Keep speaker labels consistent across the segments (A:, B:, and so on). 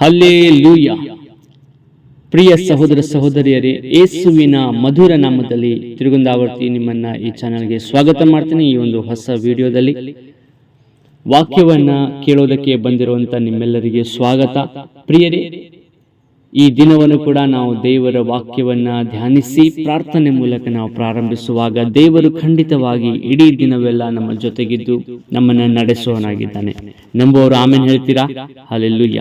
A: Hallelujah. ಪ್ರಿಯ ಸಹೋದರ ಸಹೋದರಿಯರೇ, ಏಸುವಿನ ಮಧುರ ನಾಮದಲ್ಲಿ ತಿರುಗುಂದಾವರ್ತಿ ನಿಮ್ಮನ್ನ ಈ ಚಾನಲ್ಗೆ ಸ್ವಾಗತ ಮಾಡ್ತೀನಿ. ಈ ಒಂದು ಹೊಸ ವಿಡಿಯೋದಲ್ಲಿ ವಾಕ್ಯವನ್ನ ಕೇಳೋದಕ್ಕೆ ಬಂದಿರುವಂತ ನಿಮ್ಮೆಲ್ಲರಿಗೆ ಸ್ವಾಗತ. ಪ್ರಿಯರೇ, ಈ ದಿನವನ್ನು ಕೂಡ ನಾವು ದೇವರ ವಾಕ್ಯವನ್ನ ಧ್ಯಾನಿಸಿ ಪ್ರಾರ್ಥನೆ ಮೂಲಕ ನಾವು ಪ್ರಾರಂಭಿಸುವಾಗ ದೇವರು ಖಂಡಿತವಾಗಿ ಇಡೀ ದಿನವೆಲ್ಲ ನಮ್ಮ ಜೊತೆಗಿದ್ದು ನಮ್ಮನ್ನ ನಡೆಸುವನಾಗಿದ್ದಾನೆ. ನಂಬುವವರು ಆಮೇಲೆ ಹೇಳ್ತೀರಾ? ಅಲ್ಲೆಲ್ಲೂಯ್ಯ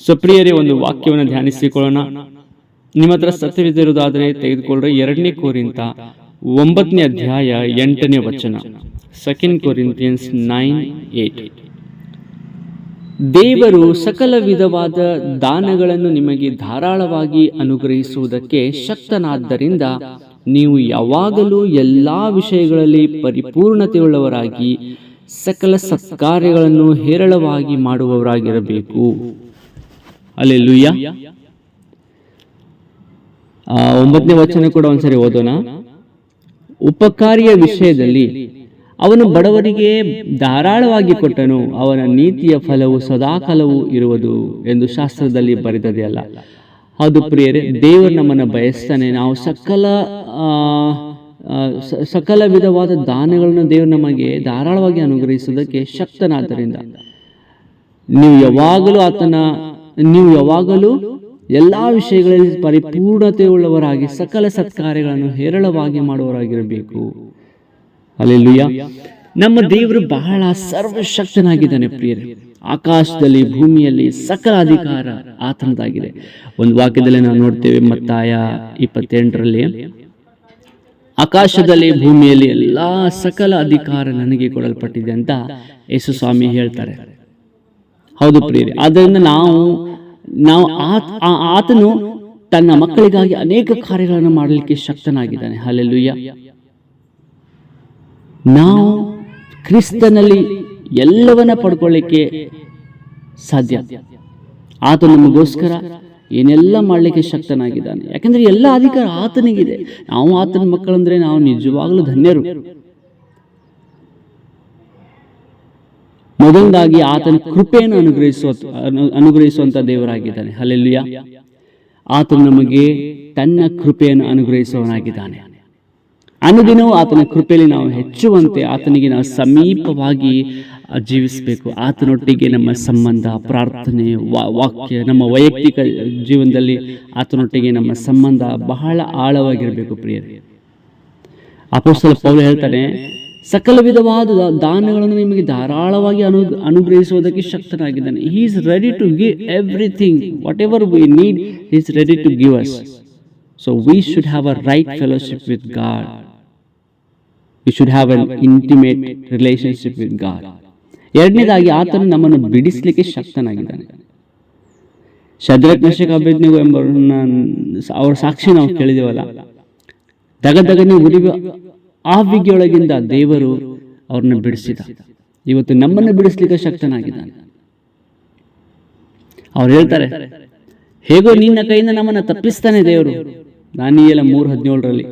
A: ಸೊ ಪ್ರಿಯರೇ ಒಂದು ವಾಕ್ಯವನ್ನು ಧ್ಯಾನಿಸಿಕೊಳ್ಳೋಣ. ನಿಮ್ಮ ಹತ್ರ ಸತ್ಯವಿದ್ದಿರುವುದಾದರೆ ತೆಗೆದುಕೊಳ್ಳ್ರೆ. ಎರಡನೇ ಕೋರಿಂತ ಒಂಬತ್ತನೇ ಅಧ್ಯಾಯ ಎಂಟನೇ ವಚನ. ಸೆಕೆಂಡ್ ಕೋರಿಂತಿಯನ್ಸ್ ನೈನ್ ಏಟ್ ದೇವರು ಸಕಲ ವಿಧವಾದ ದಾನಗಳನ್ನು ನಿಮಗೆ ಧಾರಾಳವಾಗಿ ಅನುಗ್ರಹಿಸುವುದಕ್ಕೆ ಶಕ್ತನಾದ್ದರಿಂದ ನೀವು ಯಾವಾಗಲೂ ಎಲ್ಲಾ ವಿಷಯಗಳಲ್ಲಿ ಪರಿಪೂರ್ಣತೆಯುಳ್ಳವರಾಗಿ ಸಕಲ ಸತ್ಕಾರ್ಯಗಳನ್ನು ಹೇರಳವಾಗಿ ಮಾಡುವವರಾಗಿರಬೇಕು. ಅಲ್ಲೆಲ್ಲೂಯ್ಯ ಲುಯ್ಯ ಒಂಬತ್ತನೇ ವಚನ ಕೂಡ ಒಂದ್ಸರಿ ಓದೋಣ. ಉಪಕಾರಿಯ ವಿಷಯದಲ್ಲಿ ಅವನು ಬಡವರಿಗೆ ಧಾರಾಳವಾಗಿ ಕೊಟ್ಟನು, ಅವನ ನೀತಿಯ ಫಲವು ಸದಾಕಾಲವೂ ಇರುವುದು ಎಂದು ಶಾಸ್ತ್ರದಲ್ಲಿ ಬರೆದದೆ ಅಲ್ಲ. ಹೌದು ಪ್ರಿಯರೇ, ದೇವರು ನಮ್ಮನ್ನು ಬಯಸ್ತಾನೆ. ನಾವು ಸಕಲ ಸಕಲ ವಿಧವಾದ ದಾನಗಳನ್ನು ದೇವರು ನಮಗೆ ಧಾರಾಳವಾಗಿ ಅನುಗ್ರಹಿಸುವುದಕ್ಕೆ ಶಕ್ತನಾದ್ದರಿಂದ. ನೀವು ಯಾವಾಗಲೂ ಆತನ ನೀವು ಯಾವಾಗಲೂ ಎಲ್ಲಾ ವಿಷಯಗಳಲ್ಲಿ ಪರಿಪೂರ್ಣತೆ ಉಳ್ಳವರಾಗಿ ಸಕಲ ಸತ್ಕಾರ್ಯಗಳನ್ನು ಹೇರಳವಾಗಿ ಮಾಡುವವರಾಗಿರಬೇಕು. ಅಲ್ಲೆಲ್ಲುಯ್ಯ ನಮ್ಮ ದೇವರು ಬಹಳ ಸರ್ವಶಕ್ತನಾಗಿದ್ದಾನೆ ಪ್ರಿಯರೇ. ಆಕಾಶದಲ್ಲಿ, ಭೂಮಿಯಲ್ಲಿ ಸಕಲ ಅಧಿಕಾರ ಆತನದಾಗಿದೆ. ಒಂದು ವಾಕ್ಯದಲ್ಲಿ ನಾವು ನೋಡ್ತೇವೆ ಮತ್ತಾಯ ಇಪ್ಪತ್ತೆಂಟರಲ್ಲಿ, ಆಕಾಶದಲ್ಲಿ, ಭೂಮಿಯಲ್ಲಿ ಎಲ್ಲಾ ಸಕಲ ಅಧಿಕಾರ ನನಗೆ ಕೊಡಲ್ಪಟ್ಟಿದೆ ಅಂತ ಯೇಸು ಸ್ವಾಮಿ ಹೇಳ್ತಾರೆ. ಹೌದು ಪ್ರಿಯರಿ. ಆದ್ದರಿಂದ ನಾವು ನಾವು ಆತನು ತನ್ನ ಮಕ್ಕಳಿಗಾಗಿ ಅನೇಕ ಕಾರ್ಯಗಳನ್ನು ಮಾಡಲಿಕ್ಕೆ ಶಕ್ತನಾಗಿದ್ದಾನೆ. ಅಲ್ಲೆಲ್ಲುಯ್ಯ ನಾವು ಕ್ರಿಸ್ತನಲ್ಲಿ ಎಲ್ಲವನ್ನ ಪಡ್ಕೊಳ್ಳಿಕ್ಕೆ ಸಾಧ್ಯ. ಆತ ನಮಗೋಸ್ಕರ ಏನೆಲ್ಲ ಮಾಡಲಿಕ್ಕೆ ಶಕ್ತನಾಗಿದ್ದಾನೆ. ಯಾಕಂದ್ರೆ ಎಲ್ಲ ಅಧಿಕಾರ ಆತನಿಗಿದೆ. ನಾವು ಆತನ ಮಕ್ಕಳಂದ್ರೆ ನಾವು ನಿಜವಾಗ್ಲೂ ಧನ್ಯರು. ಮೊದಲದಾಗಿ ಆತನ ಕೃಪೆಯನ್ನು ಅನುಗ್ರಹಿಸುವ ಅನು- ಅನುಗ್ರಹಿಸುವಂತ ದೇವರಾಗಿದ್ದಾನೆ. ಅಲ್ಲೆಲ್ಲುಯ್ಯ ಆತನು ನಮಗೆ ತನ್ನ ಕೃಪೆಯನ್ನು ಅನುಗ್ರಹಿಸುವವನಾಗಿದ್ದಾನೆ. ಅನುದಿನವೂ ಆತನ ಕೃಪೆಯಲ್ಲಿ ನಾವು ಹೆಚ್ಚುವಂತೆ ಆತನಿಗೆ ನಾವು ಸಮೀಪವಾಗಿ ಜೀವಿಸಬೇಕು. ಆತನೊಟ್ಟಿಗೆ ನಮ್ಮ ಸಂಬಂಧ, ಪ್ರಾರ್ಥನೆ ವಾಕ್ಯ, ನಮ್ಮ ವೈಯಕ್ತಿಕ ಜೀವನದಲ್ಲಿ ಆತನೊಟ್ಟಿಗೆ ನಮ್ಮ ಸಂಬಂಧ ಬಹಳ ಆಳವಾಗಿರಬೇಕು ಪ್ರಿಯರೇ. ಅಪೋಸ್ತಲ ಪೌಲ ಹೇಳ್ತಾನೆ ಸಕಲ ವಿಧವಾದ ದಾನಗಳನ್ನು ನಿಮಗೆ ಧಾರಾಳವಾಗಿ ಅನು ಅನುಗ್ರಹಿಸುವುದಕ್ಕೆ ಶಕ್ತನಾಗಿದ್ದಾನೆ. He is ready to give everything whatever we need is ready to give us so we should have a right fellowship with God we should have an intimate relationship with God ಎರಡನೇದಾಗಿ, ಆತನು ನಮ್ಮನ್ನು ಬಿಡಿಸಲಿಕ್ಕೆ ಶಕ್ತನಾಗಿದ್ದಾನೆ. Shadrach ನಶಕ ಎಂಬ ಎಂಬವ್ರನ್ನ ಅವರ ಸಾಕ್ಷಿ ನಾವು ಕೇಳಿದೇವಲ್ಲ. ದಗದಗನೆ ಉರಿಯುವ ಆವಿಗೆಯೊಳಗಿಂದ ದೇವರು ಅವ್ರನ್ನ ಬಿಡಿಸಿದ. ಇವತ್ತು ನಮ್ಮನ್ನು ಬಿಡಿಸ್ಲಿಕ್ಕೆ ಶಕ್ತನಾಗಿದ್ದಾನೆ. ಅವ್ರು ಹೇಳ್ತಾರೆ, ಹೇಗೋ ನಿನ್ನ ಕೈಯಿಂದ ನಮ್ಮನ್ನ ತಪ್ಪಿಸ್ತಾನೆ ದೇವರು, ದಾನಿಯಲ ಮೂರು ಹದಿನೇಳರಲ್ಲಿ.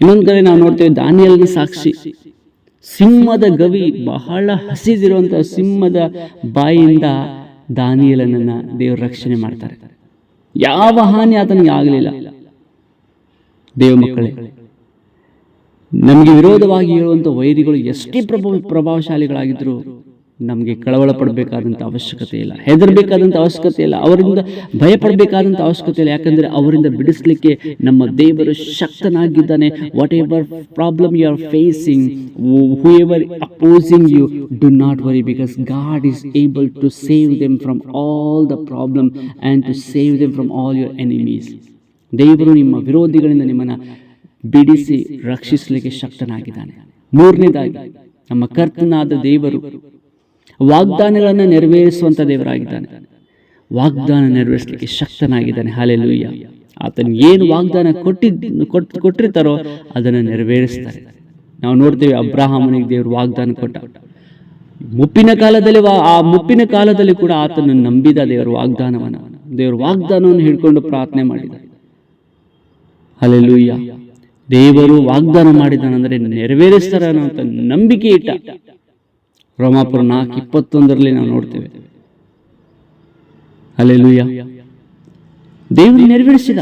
A: ಇನ್ನೊಂದು ಕಡೆ ನಾವು ನೋಡ್ತೇವೆ ದಾನಿಯಲ್ಗೆ ಸಾಕ್ಷಿ. ಸಿಂಹದ ಗವಿ ಬಹಳ ಹಸಿದಿರುವಂತಹ ಸಿಂಹದ ಬಾಯಿಯಿಂದ ದಾನಿಯಲನನ್ನ ದೇವರು ರಕ್ಷಣೆ ಮಾಡ್ತಾರೆ. ಯಾವ ಹಾನಿ ಆತನಿಗೆ ಆಗಲಿಲ್ಲ. ದೇವ ಮಕ್ಕಳೇ ನಮಗೆ ವಿರೋಧವಾಗಿ ಹೇಳುವಂಥ ವೈರಿಗಳು ಎಷ್ಟೇ ಪ್ರಭಾವ ಪ್ರಭಾವಶಾಲಿಗಳಾಗಿದ್ದರೂ ನಮಗೆ ಕಳವಳ ಪಡಬೇಕಾದಂಥ ಅವಶ್ಯಕತೆ ಇಲ್ಲ. ಹೆದರಬೇಕಾದಂಥ ಅವಶ್ಯಕತೆ ಇಲ್ಲ. ಅವರಿಂದ ಭಯ ಪಡಬೇಕಾದಂಥ ಅವಶ್ಯಕತೆ ಇಲ್ಲ. ಯಾಕಂದರೆ ಅವರಿಂದ ಬಿಡಿಸಲಿಕ್ಕೆ ನಮ್ಮ ದೇವರು ಶಕ್ತನಾಗಿದ್ದಾನೆ. Whatever problem you are facing whoever opposing you do not worry because God is able to save them from all the problem and to save them from all your enemies ದೇವರು ನಿಮ್ಮ ವಿರೋಧಿಗಳಿಂದ ನಿಮ್ಮನ್ನು ಬಿಡಿಸಿ ರಕ್ಷಿಸಲಿಕ್ಕೆ ಶಕ್ತನಾಗಿದ್ದಾನೆ. ಮೂರನೇದಾಗಿ, ನಮ್ಮ ಕರ್ತನಾದ ದೇವರು ವಾಗ್ದಾನಗಳನ್ನು ನೆರವೇರಿಸುವಂತ ದೇವರಾಗಿದ್ದಾನೆ. ವಾಗ್ದಾನ ನೆರವೇರಿಸಲಿಕ್ಕೆ ಶಕ್ತನಾಗಿದ್ದಾನೆ. ಹಾಲೆಲೂಯ್ಯ ಆತನ ಏನು ವಾಗ್ದಾನ ಕೊಟ್ಟಿದ್ದ ಕೊಟ್ಟು ಕೊಟ್ಟಿರ್ತಾರೋ ಅದನ್ನು ನೆರವೇರಿಸ್ತಾರೆ. ನಾವು ನೋಡ್ತೇವೆ ಅಬ್ರಾಹಮನಿಗೆ ದೇವರು ವಾಗ್ದಾನ ಕೊಟ್ಟ. ಮುಪ್ಪಿನ ಕಾಲದಲ್ಲಿ ಆ ಮುಪ್ಪಿನ ಕಾಲದಲ್ಲಿ ಕೂಡ ಆತನನ್ನು ನಂಬಿದ ದೇವರು ವಾಗ್ದಾನವನ್ನು. ದೇವರು ವಾಗ್ದಾನವನ್ನು ಹಿಡ್ಕೊಂಡು ಪ್ರಾರ್ಥನೆ ಮಾಡಿದ. ಅಲ್ಲೆಲ್ಲೂಯ್ಯ ದೇವರು ವಾಗ್ದಾನ ಮಾಡಿದಾನಂದ್ರೆ ನೆರವೇರಿಸ್ತಾರೆ ಅನ್ನೋಂಥ ನಂಬಿಕೆ ಇಟ್ಟ. ರೋಮಾಪುರ ನಾಲ್ಕು ಇಪ್ಪತ್ತೊಂದರಲ್ಲಿ ನಾವು ನೋಡ್ತೇವೆ. ಅಲ್ಲೆಲುಯ್ಯ ದೇವರು ನೆರವೇರಿಸಿದ.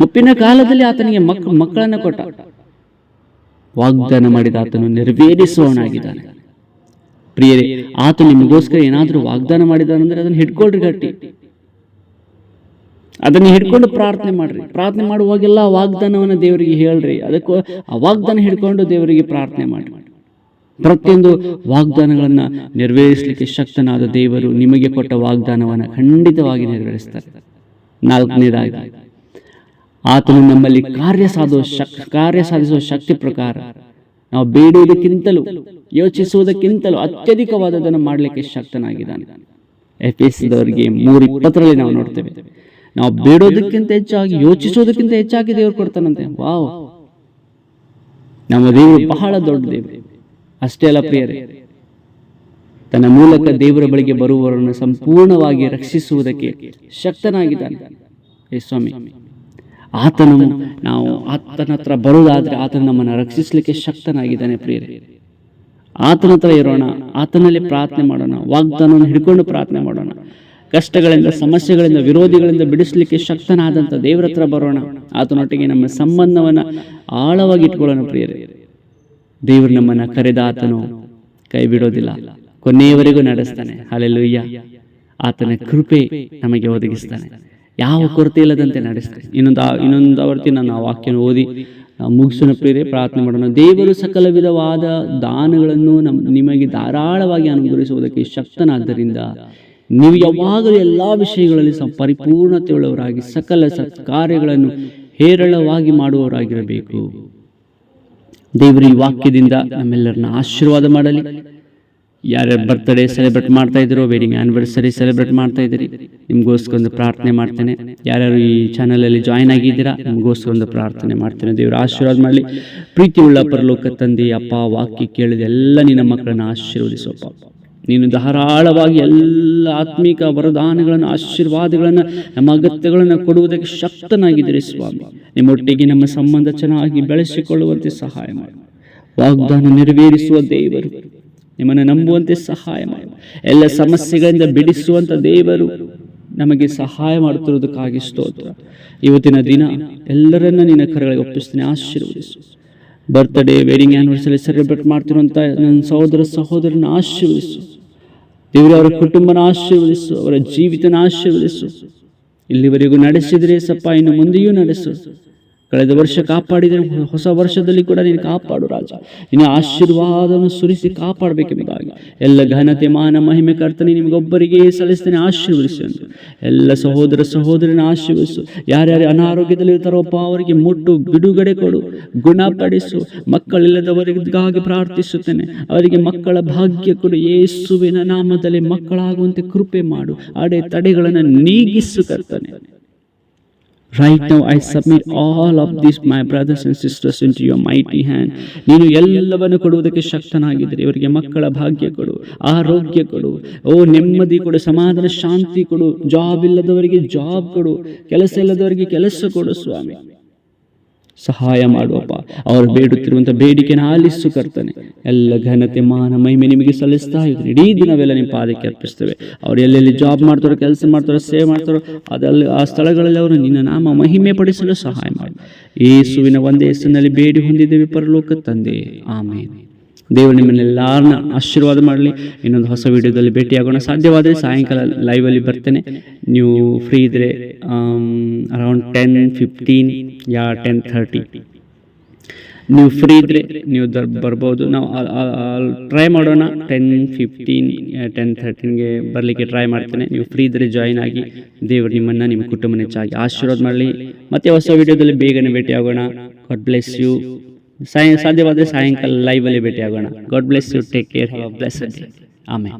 A: ಮುಪ್ಪಿನ ಕಾಲದಲ್ಲಿ ಆತನಿಗೆ ಮಕ್ ಮಕ್ಕಳನ್ನು ಕೊಟ್ಟ. ವಾಗ್ದಾನ ಮಾಡಿದ ಆತನು ನೆರವೇರಿಸುವವನಾಗಿದ್ದಾನೆ. ಪ್ರಿಯರೇ ಆತ ನಿಮಗೋಸ್ಕರ ಏನಾದರೂ ವಾಗ್ದಾನ ಮಾಡಿದಾನಂದ್ರೆ ಅದನ್ನು ಹಿಡ್ಕೊಳ್ರಿ ಗಟ್ಟಿ. ಅದನ್ನು ಹಿಡ್ಕೊಂಡು ಪ್ರಾರ್ಥನೆ ಮಾಡ್ರಿ. ಪ್ರಾರ್ಥನೆ ಮಾಡುವಾಗೆಲ್ಲ ವಾಗ್ದಾನವನ್ನು ದೇವರಿಗೆ ಹೇಳ್ರಿ. ಅದಕ್ಕೂ ಆ ವಾಗ್ದಾನ ಹಿಡ್ಕೊಂಡು ದೇವರಿಗೆ ಪ್ರಾರ್ಥನೆ ಮಾಡಿ ಪ್ರತಿಯೊಂದು ವಾಗ್ದಾನಗಳನ್ನು ನೆರವೇರಿಸಲಿಕ್ಕೆ ಶಕ್ತನಾದ ದೇವರು ನಿಮಗೆ ಕೊಟ್ಟ ವಾಗ್ದಾನವನ್ನು ಖಂಡಿತವಾಗಿ ನೆರವೇರಿಸ್ತಾರೆ. ನಾಲ್ಕನೇದಾಗಿ, ಆತನು ನಮ್ಮಲ್ಲಿ ಕಾರ್ಯ ಸಾಧುವ ಶಕ್, ಕಾರ್ಯ ಸಾಧಿಸುವ ಶಕ್ತಿ ಪ್ರಕಾರ ನಾವು ಬೇಡುವುದಕ್ಕಿಂತಲೂ ಯೋಚಿಸುವುದಕ್ಕಿಂತಲೂ ಅತ್ಯಧಿಕವಾದದನ್ನು ಮಾಡಲಿಕ್ಕೆ ಶಕ್ತನಾಗಿದ್ದಾನೆ. ಎಫ್ ಎಸ್ ಮೂರು ಇಪ್ಪತ್ತರಲ್ಲಿ ನಾವು ನೋಡ್ತೇವೆ. ನಾವು ಬೇಡೋದಕ್ಕಿಂತ ಹೆಚ್ಚಾಗಿ ಯೋಚಿಸೋದಕ್ಕಿಂತ ಹೆಚ್ಚಾಗಿ ದೇವರು ಕೊಡ್ತಾನಂತೆ. ವಾವ್. ನಮ್ಮ ದೇವರು ಬಹಳ ದೊಡ್ಡ ದೇವರು. ಅಷ್ಟೇ ಅಲ್ಲ ಪ್ರಿಯರೇ. ತನ್ನ ಮೂಲಕ ದೇವರ ಬಳಿಗೆ ಬರುವವರನ್ನು ಸಂಪೂರ್ಣವಾಗಿ ರಕ್ಷಿಸುವುದಕ್ಕೆ ಶಕ್ತನಾಗಿದ್ದಾನೆ. ಏ ಸ್ವಾಮಿ. ಆತನು ನಾವು ಆತನ ಹತ್ರ ಬರುವುದಾದ್ರೆ ಆತನು ನಮ್ಮನ್ನು ರಕ್ಷಿಸಲಿಕ್ಕೆ ಶಕ್ತನಾಗಿದ್ದಾನೆ ಪ್ರಿಯರೇ. ಆತನ ಹತ್ರ ಇರೋಣ. ಆತನಲ್ಲಿ ಪ್ರಾರ್ಥನೆ ಮಾಡೋಣ. ವಾಗ್ದಾನವನ್ನು ಹಿಡ್ಕೊಂಡು ಪ್ರಾರ್ಥನೆ ಮಾಡೋಣ. ಕಷ್ಟಗಳಿಂದ, ಸಮಸ್ಯೆಗಳಿಂದ, ವಿರೋಧಿಗಳಿಂದ ಬಿಡಿಸಲಿಕ್ಕೆ ಶಕ್ತನಾದಂಥ ದೇವರ ಹತ್ರ ಬರೋಣ. ಆತನೊಟ್ಟಿಗೆ ನಮ್ಮ ಸಂಬಂಧವನ್ನು ಆಳವಾಗಿ ಇಟ್ಕೊಳ್ಳೋಣ ಪ್ರಿಯರೇ. ದೇವರು ನಮ್ಮನ್ನು ಕರೆದ ಆತನು ಕೈ ಬಿಡೋದಿಲ್ಲ. ಕೊನೆಯವರೆಗೂ ನಡೆಸ್ತಾನೆ. ಅಲ್ಲೆಲ್ಲೂಯ್ಯ ಆತನ ಕೃಪೆ ನಮಗೆ ಒದಗಿಸ್ತಾನೆ. ಯಾವ ಕೊರತೆ ಇಲ್ಲದಂತೆ ನಡೆಸ್ತಾನೆ. ಇನ್ನೊಂದು ಇನ್ನೊಂದು ಆವರ್ತಿ ನಾನು ಆ ವಾಕ್ಯನ ಓದಿ ಮುಗಿಸೋಣ ಪ್ರಿಯರೇ. ಪ್ರಾರ್ಥನೆ ಮಾಡೋಣ. ದೇವರು ಸಕಲ ವಿಧವಾದ ದಾನಗಳನ್ನು ನಮ್ಮ ನಿಮಗೆ ಧಾರಾಳವಾಗಿ ಅನುಗ್ರಹಿಸುವುದಕ್ಕೆ ಶಕ್ತನಾದ್ದರಿಂದ ನೀವು ಯಾವಾಗಲೂ ಎಲ್ಲ ವಿಷಯಗಳಲ್ಲಿ ಪರಿಪೂರ್ಣತೆಯುಳ್ಳವರಾಗಿ ಸಕಲ ಸತ್ಕಾರ್ಯಗಳನ್ನು ಹೇರಳವಾಗಿ ಮಾಡುವವರಾಗಿರಬೇಕು. ದೇವರ ಈ ವಾಕ್ಯದಿಂದ ನಮ್ಮೆಲ್ಲರನ್ನ ಆಶೀರ್ವಾದ ಮಾಡಲಿ. ಯಾರ್ಯಾರು ಬರ್ತ್ಡೇ ಸೆಲೆಬ್ರೇಟ್ ಮಾಡ್ತಾ ಇದ್ದೀರೋ ವೆಡ್ಡಿಂಗ್ ಆ್ಯನಿವರ್ಸರಿ ಸೆಲೆಬ್ರೇಟ್ ಮಾಡ್ತಾ ಇದ್ದೀರಿ, ನಿಮಗೋಸ್ಕರ ಒಂದು ಪ್ರಾರ್ಥನೆ ಮಾಡ್ತೇನೆ. ಯಾರ್ಯಾರು ಈ ಚಾನಲಲ್ಲಿ ಜಾಯ್ನ್ ಆಗಿದ್ದೀರಾ, ನಿಮಗೋಸ್ಕರ ಒಂದು ಪ್ರಾರ್ಥನೆ ಮಾಡ್ತೇನೆ. ದೇವರು ಆಶೀರ್ವಾದ ಮಾಡಲಿ. ಪ್ರೀತಿ ಉಳ್ಳ ಪರಲೋಕ ತಂದೆ ಅಪ್ಪ, ವಾಕ್ಯ ಕೇಳಿದ ಎಲ್ಲ ನಿನ್ನ ಮಕ್ಕಳನ್ನು ಆಶೀರ್ವದಿಸೋಪ್ಪ ನೀನು ಧಾರಾಳವಾಗಿ ಎಲ್ಲ ಆತ್ಮಿಕ ವರದಾನಗಳನ್ನು, ಆಶೀರ್ವಾದಗಳನ್ನು, ನಮ್ಮ ಅಗತ್ಯಗಳನ್ನು ಕೊಡುವುದಕ್ಕೆ ಶಕ್ತನಾಗಿದ್ದರೆ ಸ್ವಾಮಿ. ನಿಮ್ಮೊಟ್ಟಿಗೆ ನಮ್ಮ ಸಂಬಂಧ ಚೆನ್ನಾಗಿ ಬೆಳೆಸಿಕೊಳ್ಳುವಂತೆ ಸಹಾಯ ಮಾಡಿ. ವಾಗ್ದಾನ ನೆರವೇರಿಸುವ ದೇವರು. ನಿಮ್ಮನ್ನು ನಂಬುವಂತೆ ಸಹಾಯ ಮಾಡಿ. ಎಲ್ಲ ಸಮಸ್ಯೆಗಳಿಂದ ಬಿಡಿಸುವಂಥ ದೇವರು ನಮಗೆ ಸಹಾಯ ಮಾಡುತ್ತಿರುವುದಕ್ಕಾಗಿ ಸ್ತೋತ್ರ. ಇವತ್ತಿನ ದಿನ ಎಲ್ಲರನ್ನ ನಿನ್ನ ಕರಗಳಿಗೆ ಒಪ್ಪಿಸ್ತೀನಿ. ಆಶೀರ್ವದಿಸು. ಬರ್ತ್ಡೇ ವೆಡ್ಡಿಂಗ್ ಆ್ಯನಿವರ್ಸರಿ ಸೆಲೆಬ್ರೇಟ್ ಮಾಡ್ತಿರುವಂಥ ನನ್ನ ಸಹೋದರ ಸಹೋದರನ ಆಶೀರ್ವದಿಸು. ದೇವರು, ಅವರ ಕುಟುಂಬನ ಆಶೀರ್ವದಿಸು, ಅವರ ಜೀವಿತನ ಆಶೀರ್ವದಿಸು. ಇಲ್ಲಿವರೆಗೂ ನಡೆಸಿದರೆ ಸಪ್ಪ ಇನ್ನು ಮುಂದೆಯೂ ನಡೆಸು. ಕಳೆದ ವರ್ಷ ಕಾಪಾಡಿದರೆ ಹೊಸ ವರ್ಷದಲ್ಲಿ ಕೂಡ ನೀನು ಕಾಪಾಡು ರಾಜ. ನಿನ್ನ ಆಶೀರ್ವಾದವನ್ನು ಸುರಿಸಿ ಕಾಪಾಡಬೇಕೆಂಬುದಾಗಿ. ಎಲ್ಲ ಘನತೆ, ಮಾನ, ಮಹಿಮೆ ಕರ್ತನೆ, ನಿಮಗೊಬ್ಬರಿಗೆ ಸಲ್ಲಿಸ್ತೇನೆ ಆಶೀರ್ವದಿಸು ಎಂದು. ಎಲ್ಲ ಸಹೋದರ ಸಹೋದರನ ಆಶೀರ್ವದಿಸು. ಯಾರ್ಯಾರು ಅನಾರೋಗ್ಯದಲ್ಲಿ ಇರ್ತಾರೋಪ್ಪ ಅವರಿಗೆ ಮುಟ್ಟು, ಬಿಡುಗಡೆ ಕೊಡು, ಗುಣಪಡಿಸು. ಮಕ್ಕಳಿಲ್ಲದವರಿಗಾಗಿ ಪ್ರಾರ್ಥಿಸುತ್ತೇನೆ. ಅವರಿಗೆ ಮಕ್ಕಳ ಭಾಗ್ಯ ಕೊಡು. ಯೇಸುವಿನ ನಾಮದಲ್ಲಿ ಮಕ್ಕಳಾಗುವಂತೆ ಕೃಪೆ ಮಾಡು. ಅಡೆ ತಡೆಗಳನ್ನು ನೀಗಿಸು ಕರ್ತನೆ. Right I submit all all of my my brothers and sisters, into your mighty hand. ನೀನು ಎಲ್ಲವನ್ನು ಕೊಡುವುದಕ್ಕೆ ಶಕ್ತನಾಗಿದ್ದರೆ ಇವರಿಗೆ ಮಕ್ಕಳ ಭಾಗ್ಯ ಕೊಡು ಆರೋಗ್ಯ ಕೊಡು. ಓ ನೆಮ್ಮದಿ ಕೊಡು ಸಮಾಧಾನ ಶಾಂತಿ ಕೊಡು ಜಾಬ್ ಇಲ್ಲದವರಿಗೆ ಜಾಬ್ ಕೊಡು ಕೆಲಸ ಇಲ್ಲದವರಿಗೆ ಕೆಲಸ ಕೊಡು ಸ್ವಾಮಿ. ಸಹಾಯ ಮಾಡುವಪ್ಪ. ಅವರು ಬೇಡುತ್ತಿರುವಂಥ ಬೇಡಿಕೆನ ಆಲಿಸು ಕರ್ತಾನೆ. ಎಲ್ಲ ಘನತೆ, ಮಾನ, ಮಹಿಮೆ ನಿಮಗೆ ಸಲ್ಲಿಸ್ತಾ ಇದ್ದೀನಿ. ಇಡೀ ದಿನವೆಲ್ಲ ನಿಮ್ಮ ಪಾದಕ್ಕೆ ಅರ್ಪಿಸ್ತೇವೆ ಅವ್ರು ಎಲ್ಲೆಲ್ಲಿ ಜಾಬ್ ಮಾಡ್ತಾರೋ, ಕೆಲಸ ಮಾಡ್ತಾರೋ, ಸೇವೆ ಮಾಡ್ತಾರೋ, ಅದಲ್ಲಿ ಆ ಸ್ಥಳಗಳಲ್ಲಿ ಅವರು ನಿನ್ನ ನಾಮ ಮಹಿಮೆ ಪಡಿಸಲು ಸಹಾಯ ಮಾಡಿ. ಯೇಸುವಿನ ಒಂದೇ ಹೆಸರಿನಲ್ಲಿ ಬೇಡಿ ಹೊಂದಿದ್ದೇವೆ ಪರಲೋಕ ತಂದೆ. ಆಮೇಲೆ ದೇವರು ನಿಮ್ಮನ್ನೆಲ್ಲರನ್ನ ಆಶೀರ್ವಾದ ಮಾಡಲಿ. ಇನ್ನೊಂದು ಹೊಸ ವಿಡಿಯೋದಲ್ಲಿ ಭೇಟಿಯಾಗೋಣ. ಸಾಧ್ಯವಾದರೆ ಸಾಯಂಕಾಲ ಲೈವಲ್ಲಿ ಬರ್ತೇನೆ. ನೀವು ಫ್ರೀ ಇದ್ದರೆ ಅರೌಂಡ್ ಟೆನ್ ಫಿಫ್ಟೀನ್ ಯಾ ಟೆನ್ ಥರ್ಟಿ ನೀವು ಫ್ರೀ ಇದ್ದರೆ ನೀವು ದರ್, ಬರ್ಬೋದು. ನಾವು ಟ್ರೈ ಮಾಡೋಣ. ಟೆನ್ ಫಿಫ್ಟೀನ್ ಟೆನ್ ಥರ್ಟೀನ್ಗೆ ಬರಲಿಕ್ಕೆ ಟ್ರೈ ಮಾಡ್ತೇನೆ. ನೀವು ಫ್ರೀ ಇದ್ದರೆ ಜಾಯಿನ್ ಆಗಿ ದೇವರು ನಿಮ್ಮನ್ನು ನಿಮ್ಮ ಕುಟುಂಬ ಹೆಚ್ಚಾಗಿ ಆಶೀರ್ವಾದ ಮಾಡಲಿ. ಮತ್ತೆ ಹೊಸ ವಿಡಿಯೋದಲ್ಲಿ ಬೇಗನೆ ಭೇಟಿಯಾಗೋಣ. ಗಾಡ್ ಬ್ಲೆಸ್ ಯು ಸಾಯ ಸಾಧ್ಯವಾದರೆ ಸಾಯಂಕಾಲ ಲೈವಲ್ಲಿ ಭೇಟಿಯಾಗೋಣ God bless you take care have a blessed day ಆಮೇಲೆ